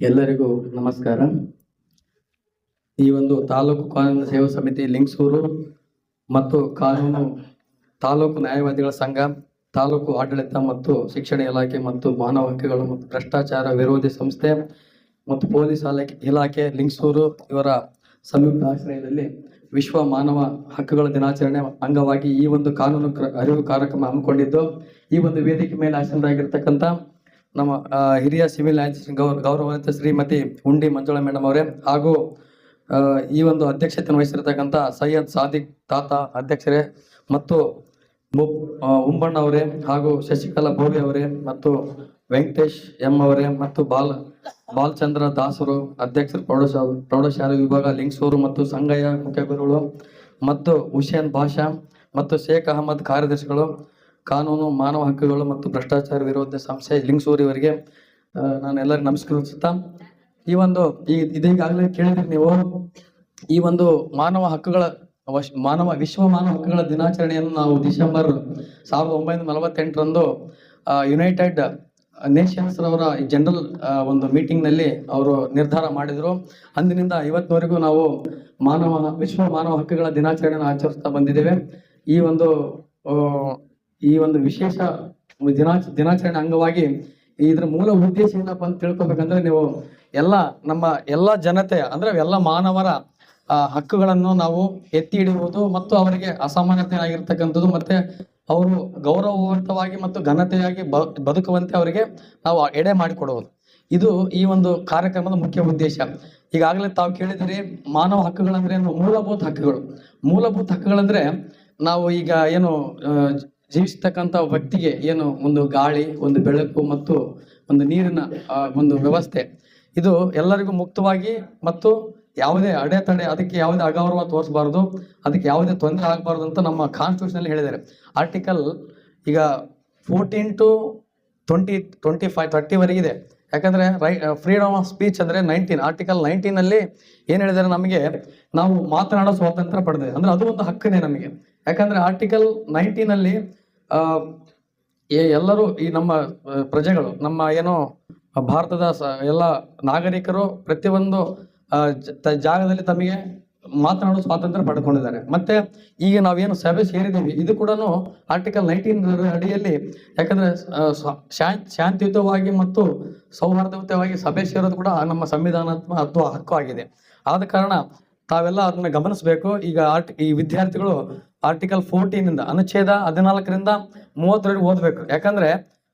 ಎಲ್ಲರಿಗೂ ನಮಸ್ಕಾರ. ಈ ಒಂದು ತಾಲೂಕು ಕಾನೂನು ಸೇವಾ ಸಮಿತಿ ಲಿಂಗಸೂರು ಮತ್ತು ಕಾನೂನು ತಾಲೂಕು ನ್ಯಾಯವಾದಿಗಳ ಸಂಘ, ತಾಲೂಕು ಆಡಳಿತ ಮತ್ತು ಶಿಕ್ಷಣ ಇಲಾಖೆ ಮತ್ತು ಮಾನವ ಹಕ್ಕುಗಳು ಮತ್ತು ಭ್ರಷ್ಟಾಚಾರ ವಿರೋಧಿ ಸಂಸ್ಥೆ ಮತ್ತು ಪೊಲೀಸ್ ಇಲಾಖೆ ಲಿಂಗಸೂರು ಇವರ ಸಂಯುಕ್ತ ಆಶ್ರಯದಲ್ಲಿ ವಿಶ್ವ ಮಾನವ ಹಕ್ಕುಗಳ ದಿನಾಚರಣೆ ಅಂಗವಾಗಿ ಈ ಒಂದು ಕಾನೂನು ಅರಿವು ಕಾರ್ಯಕ್ರಮ ಹಮ್ಮಿಕೊಂಡಿದ್ದು, ಈ ಒಂದು ವೇದಿಕೆ ಮೇಲೆ ಆಸೀನರಾಗಿರ್ತಕ್ಕಂಥ ನಮ್ಮ ಹಿರಿಯ ಸಿವಿಲ್ ನ್ಯಾಯಾಧೀಶ ಗೌರ ಗೌರವಾನ್ವಿತ ಶ್ರೀಮತಿ ಉಂಡಿ ಮಂಜುಳಾ ಮೇಡಮ್ ಅವರೇ ಹಾಗೂ ಈ ಒಂದು ಅಧ್ಯಕ್ಷತೆಯನ್ನು ವಹಿಸಿರ್ತಕ್ಕಂಥ ಸೈಯದ್ ಸಾದಿಕ್ ತಾತ ಅಧ್ಯಕ್ಷರೇ ಮತ್ತು ಉಂಬಣ್ಣ ಅವರೇ ಹಾಗೂ ಶಶಿಕಲಾ ಬೋವಿ ಅವರೇ ಮತ್ತು ವೆಂಕಟೇಶ್ ಎಂ ಅವರೇ ಮತ್ತು ಬಾಲ್, ಬಾಲಚಂದ್ರ ದಾಸರು, ಅಧ್ಯಕ್ಷರು ಪ್ರೌಢಶಾ, ಪ್ರೌಢಶಾಲೆ ವಿಭಾಗ ಲಿಂಗಸೂರು ಮತ್ತು ಸಂಗಯ್ಯ ಮುಖ್ಯ ಗುರುಗಳು ಮತ್ತು ಹುಸೇನ್ ಭಾಷಾ ಮತ್ತು ಶೇಖ್ ಅಹಮದ್ ಕಾರ್ಯದರ್ಶಿಗಳು ಕಾನೂನು, ಮಾನವ ಹಕ್ಕುಗಳು ಮತ್ತು ಭ್ರಷ್ಟಾಚಾರ ವಿರೋಧ ಸಂಸ್ಥೆ ಲಿಂಗಸೂರು ಇವರಿಗೆ ನಾನು ಎಲ್ಲರಿಗೂ ನಮಸ್ಕರಿಸುತ್ತಾ ಈ ಒಂದು, ಈ, ಇದೀಗಾಗಲೇ ಕೇಳಿದ್ರಿ ನೀವು, ಈ ಒಂದು ಮಾನವ ಹಕ್ಕುಗಳ ವಶ್ ಮಾನವ, ವಿಶ್ವ ಮಾನವ ಹಕ್ಕುಗಳ ದಿನಾಚರಣೆಯನ್ನು ನಾವು ಡಿಸೆಂಬರ್ ಸಾವಿರದ ಒಂಬೈನೂರ ನಲವತ್ತೆಂಟರಂದು ಯುನೈಟೆಡ್ ನೇಷನ್ಸ್ ಅವರ ಜನರಲ್ ಒಂದು ಮೀಟಿಂಗ್ನಲ್ಲಿ ಅವರು ನಿರ್ಧಾರ ಮಾಡಿದ್ರು. ಅಂದಿನಿಂದ ಇವತ್ತಿನವರೆಗೂ ನಾವು ಮಾನವ, ವಿಶ್ವ ಮಾನವ ಹಕ್ಕುಗಳ ದಿನಾಚರಣೆಯನ್ನು ಆಚರಿಸ್ತಾ ಬಂದಿದ್ದೇವೆ. ಈ ಒಂದು ಈ ಒಂದು ವಿಶೇಷ ದಿನಾಚ ದಿನಾಚರಣೆ ಅಂಗವಾಗಿ ಇದ್ರ ಮೂಲ ಉದ್ದೇಶ ಏನಪ್ಪ ಅಂತ ತಿಳ್ಕೊಬೇಕಂದ್ರೆ ನೀವು ಎಲ್ಲ ನಮ್ಮ ಎಲ್ಲ ಜನತೆ, ಅಂದ್ರೆ ಎಲ್ಲ ಮಾನವರ ಹಕ್ಕುಗಳನ್ನು ನಾವು ಎತ್ತಿ ಹಿಡಿಯುವುದು ಮತ್ತು ಅವರಿಗೆ ಅಸಮಾನತೆ ಆಗಿರ್ತಕ್ಕಂಥದ್ದು ಮತ್ತೆ ಅವರು ಗೌರವವಂತವಾಗಿ ಮತ್ತು ಘನತೆಯಾಗಿ ಬದುಕುವಂತೆ ಅವರಿಗೆ ನಾವು ಎಡೆ ಮಾಡಿಕೊಡುವುದು ಇದು ಈ ಒಂದು ಕಾರ್ಯಕ್ರಮದ ಮುಖ್ಯ ಉದ್ದೇಶ. ಈಗಾಗಲೇ ತಾವು ಕೇಳಿದಿರಿ ಮಾನವ ಹಕ್ಕುಗಳಂದ್ರೆ ಏನು ಮೂಲಭೂತ ಹಕ್ಕುಗಳು. ಮೂಲಭೂತ ಹಕ್ಕುಗಳಂದ್ರೆ ನಾವು ಈಗ ಏನು ಜೀವಿಸ್ತಕ್ಕಂಥ ವ್ಯಕ್ತಿಗೆ ಏನು ಒಂದು ಗಾಳಿ ಒಂದು ಬೆಳಕು ಮತ್ತು ಒಂದು ನೀರಿನ ಒಂದು ವ್ಯವಸ್ಥೆ. ಇದು ಎಲ್ಲರಿಗೂ ಮುಕ್ತವಾಗಿ ಮತ್ತು ಯಾವುದೇ ಅಡೆತಡೆ ಅದಕ್ಕೆ ಯಾವುದೇ ಅಗೌರವ ತೋರಿಸಬಾರ್ದು ಅದಕ್ಕೆ ಯಾವುದೇ ತೊಂದರೆ ಆಗಬಾರ್ದು ಅಂತ ನಮ್ಮ ಕಾನ್ಸ್ಟಿಟ್ಯೂಷನ್ ಅಲ್ಲಿ ಹೇಳಿದ್ದಾರೆ. ಆರ್ಟಿಕಲ್ ಈಗ fourteen to twenty twenty five ತರ್ಟಿವರೆಗಿದೆ ಯಾಕಂದ್ರೆ ರೈ ಫ್ರೀಡಮ್ ಆಫ್ ಸ್ಪೀಚ್ ಅಂದ್ರೆ ನೈನ್ಟೀನ್ ಆರ್ಟಿಕಲ್ ನೈನ್ಟೀನ್ ಅಲ್ಲಿ ಏನ್ ಹೇಳಿದ್ದಾರೆ ನಮಗೆ? ನಾವು ಮಾತನಾಡೋ ಸ್ವಾತಂತ್ರ್ಯ ಪಡೆದಿದೆ. ಅಂದ್ರೆ ಅದು ಒಂದು ಹಕ್ಕನೇ ನಮಗೆ. ಯಾಕಂದ್ರೆ ಆರ್ಟಿಕಲ್ ನೈನ್ಟೀನ್ ಅಲ್ಲಿ ಆ, ಎ- ಎಲ್ಲರೂ ಈ ನಮ್ಮ ಪ್ರಜೆಗಳು, ನಮ್ಮ ಏನು ಭಾರತದ ಸ- ಎಲ್ಲ ನಾಗರಿಕರು ಪ್ರತಿಯೊಂದು ಜಾಗದಲ್ಲಿ ತಮಗೆ ಮಾತನಾಡುವ ಸ್ವಾತಂತ್ರ್ಯ ಪಡ್ಕೊಂಡಿದ್ದಾರೆ ಮತ್ತೆ ಈಗ ನಾವೇನು ಸಭೆ ಸೇರಿದ್ದೀವಿ, ಇದು ಕೂಡ ಆರ್ಟಿಕಲ್ ನೈನ್ಟೀನ್ ಅಡಿಯಲ್ಲಿ ಯಾಕಂದ್ರೆ ಶಾಂತಿಯುತವಾಗಿ ಮತ್ತು ಸೌಹಾರ್ದಯುತವಾಗಿ ಸಭೆ ಸೇರೋದು ಕೂಡ ನಮ್ಮ ಸಂವಿಧಾನಾತ್ಮಕ ಅಥವಾ ಹಕ್ಕು ಆಗಿದೆ. ಆದ ಕಾರಣ ತಾವೆಲ್ಲ ಅದನ್ನ ಗಮನಿಸಬೇಕು. ಈಗ ಆರ್ಟ್, ಈ ವಿದ್ಯಾರ್ಥಿಗಳು ಆರ್ಟಿಕಲ್ ಫೋರ್ಟೀನ್ ಇಂದ ಅನುಚ್ಛೇದ ಹದಿನಾಲ್ಕರಿಂದ ಮೂವತ್ತರವರೆಗೆ ಓದಬೇಕು. ಯಾಕಂದ್ರೆ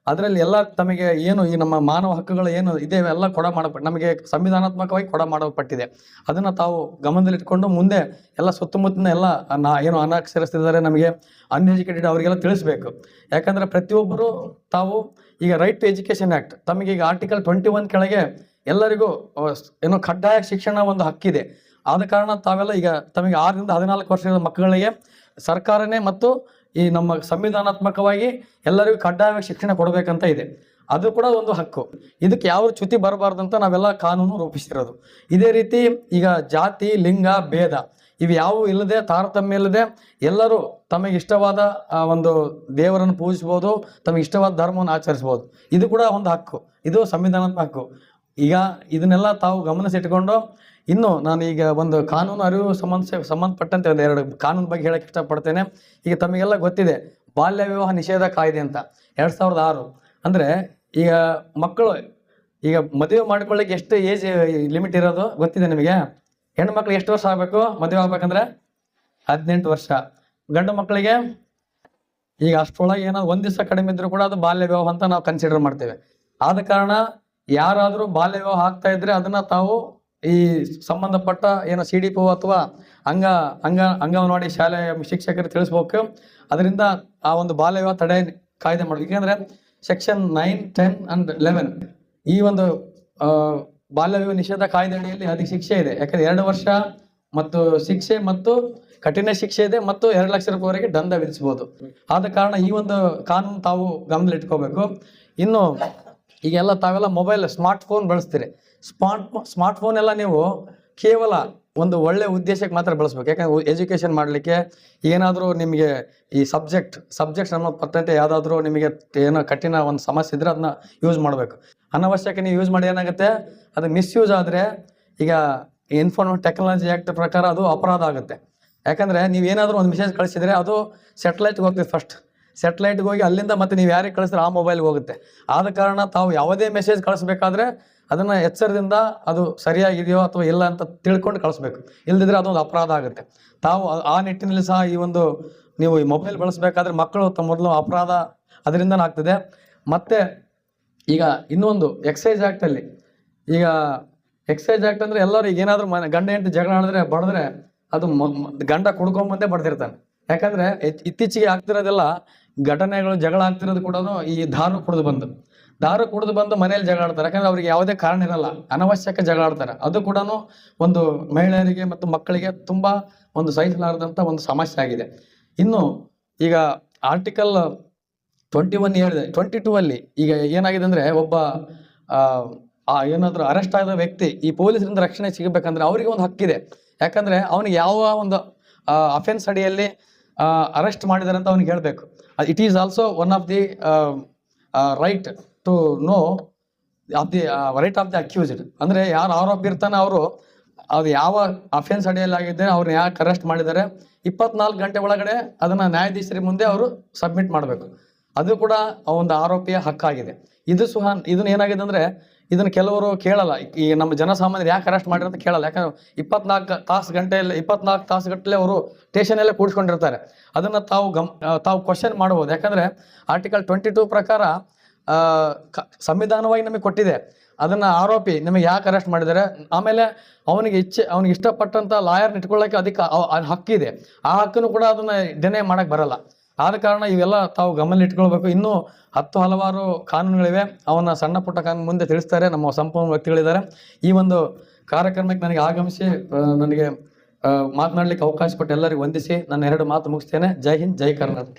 ಅದರಲ್ಲಿ ಎಲ್ಲ ತಮಗೆ ಏನು ಈ ನಮ್ಮ ಮಾನವ ಹಕ್ಕುಗಳು ಏನು ಇದೆ ಎಲ್ಲ ಕೊಡ ಮಾಡப்ப ನಮಗೆ ಸಂವಿಧಾನಾತ್ಮಕವಾಗಿ ಕೊಡ ಮಾಡಲ್ಪಟ್ಟಿದೆ. ಅದನ್ನ ತಾವು ಗಮನದಲ್ಲಿಟ್ಕೊಂಡು ಮುಂದೆ ಎಲ್ಲ ಸುತ್ತಮುತ್ತಲಿನ ಎಲ್ಲ ನಾ ಏನು ಅನಕ್ಷರಸ್ಥರಿದ್ದಾರೆ ನಮಗೆ ಅನ್ಎಜುಕೇಟೆಡ್ ಅವರಿಗೆಲ್ಲ ತಿಳಿಸ್ಬೇಕು. ಯಾಕಂದ್ರೆ ಪ್ರತಿಯೊಬ್ಬರು ತಾವು ಈಗ ರೈಟ್ ಟು ಎಜುಕೇಶನ್ ಆಕ್ಟ್, ತಮಗೆ ಈಗ ಆರ್ಟಿಕಲ್ ಟ್ವೆಂಟಿ ಒನ್ ಕೆಳಗೆ ಎಲ್ಲರಿಗೂ ಏನು ಕಡ್ಡಾಯ ಶಿಕ್ಷಣ ಒಂದು ಹಕ್ಕಿದೆ. ಆದ ಕಾರಣ ತಾವೆಲ್ಲ ಈಗ ತಮಗೆ ಆರರಿಂದ ಹದಿನಾಲ್ಕು ವರ್ಷದ ಮಕ್ಕಳಿಗೆ ಸರ್ಕಾರನೇ ಮತ್ತು ಈ ನಮ್ಮ ಸಂವಿಧಾನಾತ್ಮಕವಾಗಿ ಎಲ್ಲರಿಗೂ ಕಡ್ಡಾಯವಾಗಿ ಶಿಕ್ಷಣ ಕೊಡಬೇಕಂತ ಇದೆ. ಅದು ಕೂಡ ಒಂದು ಹಕ್ಕು. ಇದಕ್ಕೆ ಯಾವ ಚ್ಯುತಿ ಬರಬಾರ್ದು ಅಂತ ನಾವೆಲ್ಲ ಕಾನೂನು ರೂಪಿಸಿರೋದು. ಇದೇ ರೀತಿ ಈಗ ಜಾತಿ, ಲಿಂಗ, ಭೇದ ಇವು ಯಾವುವು ಇಲ್ಲದೆ, ತಾರತಮ್ಯ ಇಲ್ಲದೆ ಎಲ್ಲರೂ ತಮಗೆ ಇಷ್ಟವಾದ ಒಂದು ದೇವರನ್ನು ಪೂಜಿಸ್ಬೋದು, ತಮಗೆ ಇಷ್ಟವಾದ ಧರ್ಮವನ್ನು ಆಚರಿಸ್ಬೋದು. ಇದು ಕೂಡ ಒಂದು ಹಕ್ಕು. ಇದು ಸಂವಿಧಾನಾತ್ಮಕ ಹಕ್ಕು. ಈಗ ಇದನ್ನೆಲ್ಲ ತಾವು ಗಮನಿಸಿಟ್ಕೊಂಡು ಇನ್ನು ನಾನು ಈಗ ಒಂದು ಕಾನೂನು ಅರಿವು ಸಂಬಂಧ ಸಂಬಂಧಪಟ್ಟಂತೆ ಒಂದು ಎರಡು ಕಾನೂನು ಬಗ್ಗೆ ಹೇಳಕ್ಕೆ ಇಷ್ಟಪಡ್ತೇನೆ. ಈಗ ತಮಗೆಲ್ಲ ಗೊತ್ತಿದೆ, ಬಾಲ್ಯ ವಿವಾಹ ನಿಷೇಧ ಕಾಯ್ದೆ ಅಂತ, ಎರಡ್ ಸಾವಿರದ ಆರು. ಅಂದರೆ ಈಗ ಮಕ್ಕಳು, ಈಗ ಮದುವೆ ಮಾಡ್ಕೊಳ್ಳಿಕ್ಕೆ ಎಷ್ಟು ಏಜ್ ಲಿಮಿಟ್ ಇರೋದು ಗೊತ್ತಿದೆ ನಿಮಗೆ? ಹೆಣ್ಣು ಮಕ್ಕಳು ಎಷ್ಟು ವರ್ಷ ಆಗಬೇಕು ಮದುವೆ ಆಗ್ಬೇಕಂದ್ರೆ? ಹದಿನೆಂಟು ವರ್ಷ. ಗಂಡು ಮಕ್ಕಳಿಗೆ ಈಗ ಅಷ್ಟರೊಳಗೆ ಏನೋ ಒಂದು ದಿವಸ ಕಡಿಮೆ ಇದ್ರೂ ಕೂಡ ಅದು ಬಾಲ್ಯ ವಿವಾಹ ಅಂತ ನಾವು ಕನ್ಸಿಡರ್ ಮಾಡ್ತೇವೆ. ಆದ ಕಾರಣ ಯಾರಾದರೂ ಬಾಲ್ಯ ವಿವಾಹ ಆಗ್ತಾ ಇದ್ರೆ ಅದನ್ನ ತಾವು ಈ ಸಂಬಂಧಪಟ್ಟ ಏನೋ ಸಿ ಡಿ ಪಿ ಅಥವಾ ಅಂಗ ಅಂಗ, ಅಂಗನವಾಡಿ ಶಾಲೆ ಶಿಕ್ಷಕರು ತಿಳಿಸ್ಬೇಕು. ಅದರಿಂದ ಆ ಒಂದು ಬಾಲ್ಯ ತಡೆ ಕಾಯ್ದೆ ಮಾಡಬೇಕು. ಯಾಕಂದ್ರೆ section nine ten and eleven ಈ ಒಂದು ಬಾಲ್ಯವಿವಾಹ ಬಾಲ್ಯ ವಿವಾಹ ನಿಷೇಧ ಕಾಯ್ದೆ ಅಡಿಯಲ್ಲಿ ಅದಕ್ಕೆ ಶಿಕ್ಷೆ ಇದೆ. ಯಾಕಂದರೆ ಎರಡು ವರ್ಷ ಮತ್ತು ಶಿಕ್ಷೆ ಮತ್ತು ಕಠಿಣ ಶಿಕ್ಷೆ ಇದೆ ಮತ್ತು ಎರಡು ಲಕ್ಷ ರೂಪಾಯಿವರೆಗೆ ದಂಡ ವಿಧಿಸಬಹುದು. ಆದ ಕಾರಣ ಈ ಒಂದು ಕಾನೂನು ತಾವು ಗಮನದಲ್ಲಿ ಇಟ್ಕೋಬೇಕು ಇನ್ನು ಈಗೆಲ್ಲ ತಾವೆಲ್ಲ ಮೊಬೈಲ್ ಸ್ಮಾರ್ಟ್ ಫೋನ್ ಬಳಸ್ತೀರಿ. ಸ್ಮಾರ್ಟ್ ಸ್ಮಾರ್ಟ್ ಫೋನ್ ಎಲ್ಲ ನೀವು ಕೇವಲ ಒಂದು ಒಳ್ಳೆ ಉದ್ದೇಶಕ್ಕೆ ಮಾತ್ರ ಬಳಸ್ಬೇಕು. ಯಾಕಂದ್ರೆ ಎಜುಕೇಶನ್ ಮಾಡಲಿಕ್ಕೆ ಏನಾದರೂ ನಿಮಗೆ ಈ ಸಬ್ಜೆಕ್ಟ್ ಸಬ್ಜೆಕ್ಟ್ ಸಂಬಂಧಪಟ್ಟಂತೆ ಯಾವುದಾದ್ರೂ ನಿಮಗೆ ಏನೋ ಕಠಿಣ ಒಂದು ಸಮಸ್ಯೆ ಇದ್ರೆ ಅದನ್ನ ಯೂಸ್ ಮಾಡಬೇಕು. ಅನವಶ್ಯಕ ನೀವು ಯೂಸ್ ಮಾಡಿ ಏನಾಗುತ್ತೆ? ಅದು ಮಿಸ್ಯೂಸ್ ಆದರೆ ಈಗ ಇನ್ಫಾರ್ಮ್ ಟೆಕ್ನಾಲಜಿ ಆ್ಯಕ್ಟ್ ಪ್ರಕಾರ ಅದು ಅಪರಾಧ ಆಗುತ್ತೆ. ಯಾಕಂದರೆ ನೀವು ಏನಾದರೂ ಒಂದು ಮೆಸೇಜ್ ಕಳಿಸಿದರೆ ಅದು ಸ್ಯಾಟಲೈಟ್ಗೆ ಹೋಗ್ತದೆ ಫಸ್ಟ್ ಸ್ಯಾಟಲೈಟ್ಗೆ ಹೋಗಿ ಅಲ್ಲಿಂದ ಮತ್ತೆ ನೀವು ಯಾರಿಗೆ ಕಳಿಸಿದ್ರೆ ಆ ಮೊಬೈಲ್ಗೆ ಹೋಗುತ್ತೆ. ಆದ ಕಾರಣ ತಾವು ಯಾವುದೇ ಮೆಸೇಜ್ ಕಳಿಸ್ಬೇಕಾದ್ರೆ ಅದನ್ನು ಎಚ್ಚರದಿಂದ ಅದು ಸರಿಯಾಗಿದೆಯೋ ಅಥವಾ ಇಲ್ಲ ಅಂತ ತಿಳ್ಕೊಂಡು ಕಳಿಸ್ಬೇಕು. ಇಲ್ಲದಿದ್ರೆ ಅದೊಂದು ಅಪರಾಧ ಆಗುತ್ತೆ. ತಾವು ಆ- ನಿಟ್ಟಿನಲ್ಲಿ ಸಹ ಈ ಒಂದು ನೀವು ಈ ಮೊಬೈಲ್ ಬಳಸಬೇಕಾದ್ರೆ ಮಕ್ಕಳು ತಮ್ಮ ಮೊದಲು ಅಪರಾಧ ಅದರಿಂದನೇ ಆಗ್ತದೆ. ಮತ್ತು ಈಗ ಇನ್ನೊಂದು ಎಕ್ಸೈಸ್ ಆ್ಯಕ್ಟಲ್ಲಿ ಈಗ ಎಕ್ಸೈಸ್ ಆ್ಯಕ್ಟ್ ಅಂದರೆ ಎಲ್ಲರೂ ಈಗ ಏನಾದರೂ ಮನೆ ಗಂಡ ಹೆಂಡತಿ ಜಗಳ ಆಡಿದ್ರೆ ಬಡಿದ್ರೆ ಅದು ಗಂಡ ಕುಡ್ಕೊಂಬಂದೇ ಬಡ್ದಿರ್ತಾನೆ. ಯಾಕಂದರೆ ಇತ್ತೀಚೆಗೆ ಆಗ್ತಿರೋದೆಲ್ಲ ಘಟನೆಗಳು ಜಗಳ ಆಗ್ತಿರೋದು ಕೂಡ ಈ ದಾರು ಕುಡಿದು ಬಂದು. ದಾರು ಕುಡಿದು ಬಂದು ಮನೆಯಲ್ಲಿ ಜಗಳ ಆಡ್ತಾರೆ. ಯಾಕಂದ್ರೆ ಅವ್ರಿಗೆ ಯಾವುದೇ ಕಾರಣ ಇರಲ್ಲ. ಅನವಶ್ಯಕ ಜಗಳ ಆಡ್ತಾರೆ. ಅದು ಕೂಡ ಒಂದು ಮಹಿಳೆಯರಿಗೆ ಮತ್ತು ಮಕ್ಕಳಿಗೆ ತುಂಬ ಒಂದು ಸಹಿಸಲಾರದಂಥ ಒಂದು ಸಮಸ್ಯೆ ಆಗಿದೆ. ಇನ್ನು ಈಗ ಆರ್ಟಿಕಲ್ ಟ್ವೆಂಟಿ ಒನ್ ಹೇಳಿದೆ. ಟ್ವೆಂಟಿ ಟೂ ಅಲ್ಲಿ ಈಗ ಏನಾಗಿದೆ ಅಂದರೆ ಒಬ್ಬ ಏನಾದರೂ ಅರೆಸ್ಟ್ ಆದ ವ್ಯಕ್ತಿ ಈ ಪೊಲೀಸರಿಂದ ರಕ್ಷಣೆ ಸಿಗಬೇಕಂದ್ರೆ ಅವರಿಗೆ ಒಂದು ಹಕ್ಕಿದೆ ಯಾಕಂದರೆ ಅವನಿಗೆ ಯಾವ ಒಂದು ಅಫೆನ್ಸ್ ಅಡಿಯಲ್ಲಿ ಅರೆಸ್ಟ್ ಮಾಡಿದ್ದಾರೆ ಅಂತ ಅವ್ನಿಗೆ ಹೇಳಬೇಕು. It is also one of the right to know of the right of the accused ಅಂದರೆ ಯಾರು ಆರೋಪಿ ಇರ್ತಾನೆ ಅವರು ಅದು ಯಾವ ಅಫೆನ್ಸ್ ಅಡಿಯಲ್ಲಿ ಆಗಿದ್ದೆ ಅವ್ರನ್ನ ಯಾಕೆ ಅರೆಸ್ಟ್ ಮಾಡಿದ್ದಾರೆ, ಇಪ್ಪತ್ನಾಲ್ಕು ಗಂಟೆ ಒಳಗಡೆ ಅದನ್ನು ನ್ಯಾಯಾಧೀಶರ ಮುಂದೆ ಅವರು ಸಬ್ಮಿಟ್ ಮಾಡಬೇಕು. ಅದು ಕೂಡ ಒಂದು ಆರೋಪಿಯ ಹಕ್ಕಾಗಿದೆ. ಇದು ಸಹ, ಇದನ್ನ ಏನಾಗಿದೆ ಅಂದರೆ, ಇದನ್ನು ಕೆಲವರು ಕೇಳಲ್ಲ. ಈ ನಮ್ಮ ಜನಸಾಮಾನ್ಯರು ಯಾಕೆ ಅರೆಸ್ಟ್ ಅಂತ ಕೇಳಲ್ಲ. ಯಾಕಂದ್ರೆ ಇಪ್ಪತ್ನಾಲ್ಕು ತಾಸು ಗಂಟೆಯಲ್ಲಿ, ಇಪ್ಪತ್ನಾಲ್ಕು ತಾಸು ಗಟ್ಟಲೆ ಅವರು ಸ್ಟೇಷನಲ್ಲೇ ಕೂಡಿಸ್ಕೊಂಡಿರ್ತಾರೆ. ಅದನ್ನು ತಾವು ಗಮ್, ತಾವು ಕ್ವಶನ್ ಮಾಡ್ಬೋದು. ಯಾಕಂದರೆ ಆರ್ಟಿಕಲ್ ಟ್ವೆಂಟಿ ಟೂ ಪ್ರಕಾರ ಸಂವಿಧಾನವಾಗಿ ನಮಗೆ ಕೊಟ್ಟಿದೆ. ಅದನ್ನು ಆರೋಪಿ ನಿಮಗೆ ಯಾಕೆ ಅರೆಸ್ಟ್ ಮಾಡಿದ್ದಾರೆ? ಆಮೇಲೆ ಅವನಿಗೆ ಇಚ್ಛೆ, ಅವನಿಗೆ ಇಷ್ಟಪಟ್ಟಂಥ ಲಾಯರ್ನ ಇಟ್ಕೊಳ್ಳೋಕೆ ಅದಕ್ಕೆ ಹಕ್ಕಿದೆ ಆ ಹಕ್ಕನ್ನು ಕೂಡ ಅದನ್ನು ಡಿನೇ ಮಾಡೋಕ್ಕೆ ಬರಲ್ಲ. ಆದ ಕಾರಣ ಇವೆಲ್ಲ ತಾವು ಗಮನ ಇಟ್ಕೊಳ್ಬೇಕು. ಇನ್ನೂ ಹತ್ತು ಹಲವಾರು ಕಾನೂನುಗಳಿವೆ. ಅವನ್ನ ಸಣ್ಣ ಪುಟ್ಟ ಕಾನೂನು ಮುಂದೆ ತಿಳಿಸ್ತಾರೆ. ನಮ್ಮ ಸಂಪೂರ್ಣ ವ್ಯಕ್ತಿಗಳಿದ್ದಾರೆ. ಈ ಒಂದು ಕಾರ್ಯಕ್ರಮಕ್ಕೆ ನನಗೆ ಆಗಮಿಸಿ ನನಗೆ ಮಾತನಾಡಲಿಕ್ಕೆ ಮಾತನಾಡ್ಲಿಕ್ಕೆ ಅವಕಾಶ ಕೊಟ್ಟು ಎಲ್ಲರಿಗೂ ವಂದಿಸಿ. ನಾನು ಎರಡು ಮಾತು ಮುಗಿಸ್ತೇನೆ. ಜೈ ಹಿಂದ್, ಜೈ ಕರ್ನಾಟಕ.